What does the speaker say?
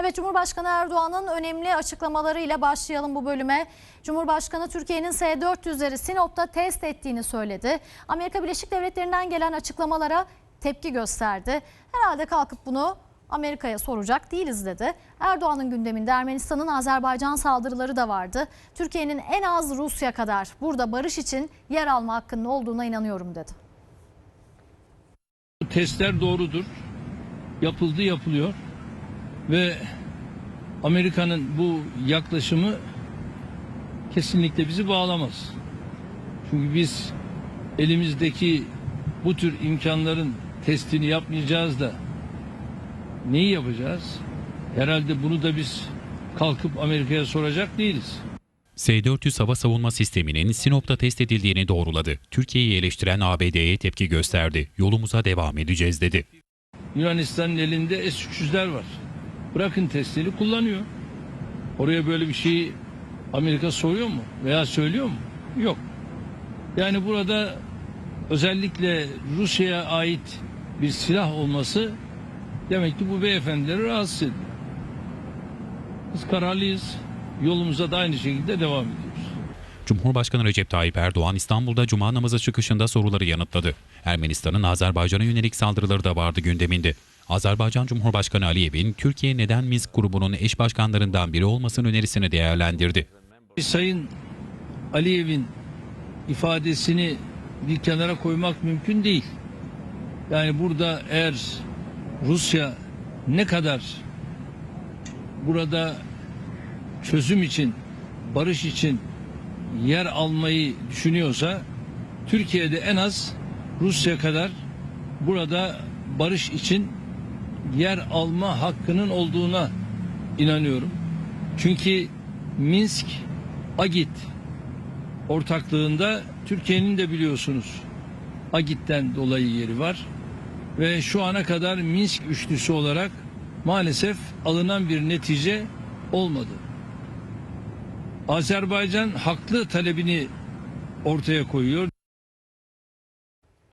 Evet Cumhurbaşkanı Erdoğan'ın önemli açıklamalarıyla başlayalım bu bölüme. Cumhurbaşkanı Türkiye'nin S-400'leri Sinop'ta test ettiğini söyledi. Amerika Birleşik Devletleri'nden gelen açıklamalara tepki gösterdi. Herhalde kalkıp bunu Amerika'ya soracak değiliz dedi. Erdoğan'ın gündeminde Ermenistan'ın Azerbaycan saldırıları da vardı. Türkiye'nin en az Rusya kadar burada barış için yer alma hakkının olduğuna inanıyorum dedi. Testler doğrudur. Yapıldı yapılıyor. Ve Amerika'nın bu yaklaşımı kesinlikle bizi bağlamaz. Çünkü biz elimizdeki bu tür imkanların testini yapmayacağız da neyi yapacağız? Herhalde bunu da biz kalkıp Amerika'ya soracak değiliz. S-400 hava savunma sisteminin Sinop'ta test edildiğini doğruladı. Türkiye'yi eleştiren ABD'ye tepki gösterdi. Yolumuza devam edeceğiz dedi. Yunanistan'ın elinde S-300'ler var. Bırakın testleri kullanıyor. Oraya böyle bir şeyi Amerika soruyor mu veya söylüyor mu? Yok. Yani burada özellikle Rusya'ya ait bir silah olması demek ki bu beyefendileri rahatsız ediyor. Biz kararlıyız. Yolumuza da aynı şekilde devam ediyoruz. Cumhurbaşkanı Recep Tayyip Erdoğan İstanbul'da cuma namazı çıkışında soruları yanıtladı. Ermenistan'ın Azerbaycan'a yönelik saldırıları da vardı gündeminde. Azerbaycan Cumhurbaşkanı Aliyev'in Türkiye neden Minsk grubunun eş başkanlarından biri olmasının önerisini değerlendirdi. Sayın Aliyev'in ifadesini bir kenara koymak mümkün değil. Yani burada eğer Rusya ne kadar burada çözüm için, barış için yer almayı düşünüyorsa Türkiye'de en az Rusya kadar burada barış için yer alma hakkının olduğuna inanıyorum. Çünkü Minsk Agit ortaklığında Türkiye'nin de biliyorsunuz Agit'ten dolayı yeri var ve şu ana kadar Minsk üçlüsü olarak maalesef alınan bir netice olmadı. Azerbaycan haklı talebini ortaya koyuyor.